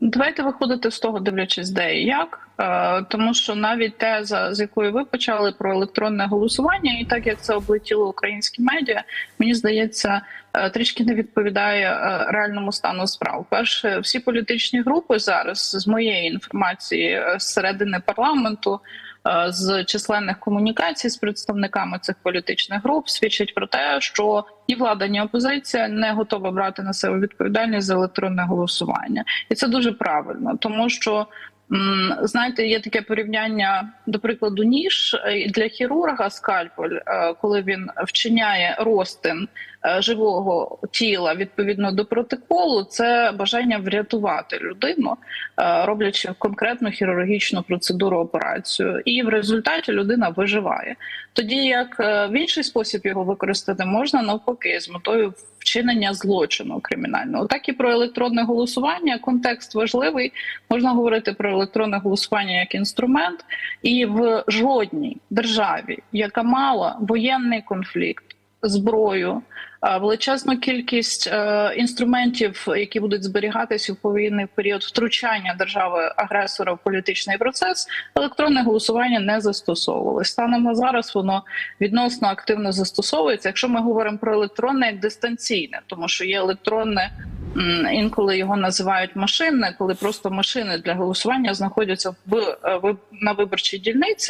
Давайте виходити з того, дивлячись, де і як, Е, тому що навіть теза, з якої ви почали про електронне голосування, і так як це облетіло українські медіа, мені здається, трішки не відповідає е, реальному стану справ. Перше, всі політичні групи зараз, з моєї інформації, е, з середини парламенту. е, З численних комунікацій з представниками цих політичних груп свідчить про те, що ні влада, ні опозиція не готова брати на себе відповідальність за електронне голосування, і це дуже правильно, тому що знаєте, є таке порівняння до прикладу, ніж е, для хірурга скальпель, е, коли він вчиняє розтин е, живого тіла відповідно до протоколу, це бажання врятувати людину, роблячи конкретну хірургічну процедуру операцію, і в результаті людина виживає. Тоді як в інший спосіб його використати можна навпаки з метою вчинення злочину кримінального, так і про електронне голосування. Контекст важливий. Можна говорити про електронне голосування як інструмент, і в жодній державі, яка мала воєнний конфлікт, зброю, величезну кількість е, інструментів, які будуть зберігатися в повоєнний період втручання держави агресора в політичний процес, електронне голосування не застосовували. Станом на зараз воно відносно активно застосовується. Якщо ми говоримо про електронне дистанційне, тому що є електронне. Інколи його називають машинне, коли просто машини для голосування знаходяться в, е, на виборчій дільниці.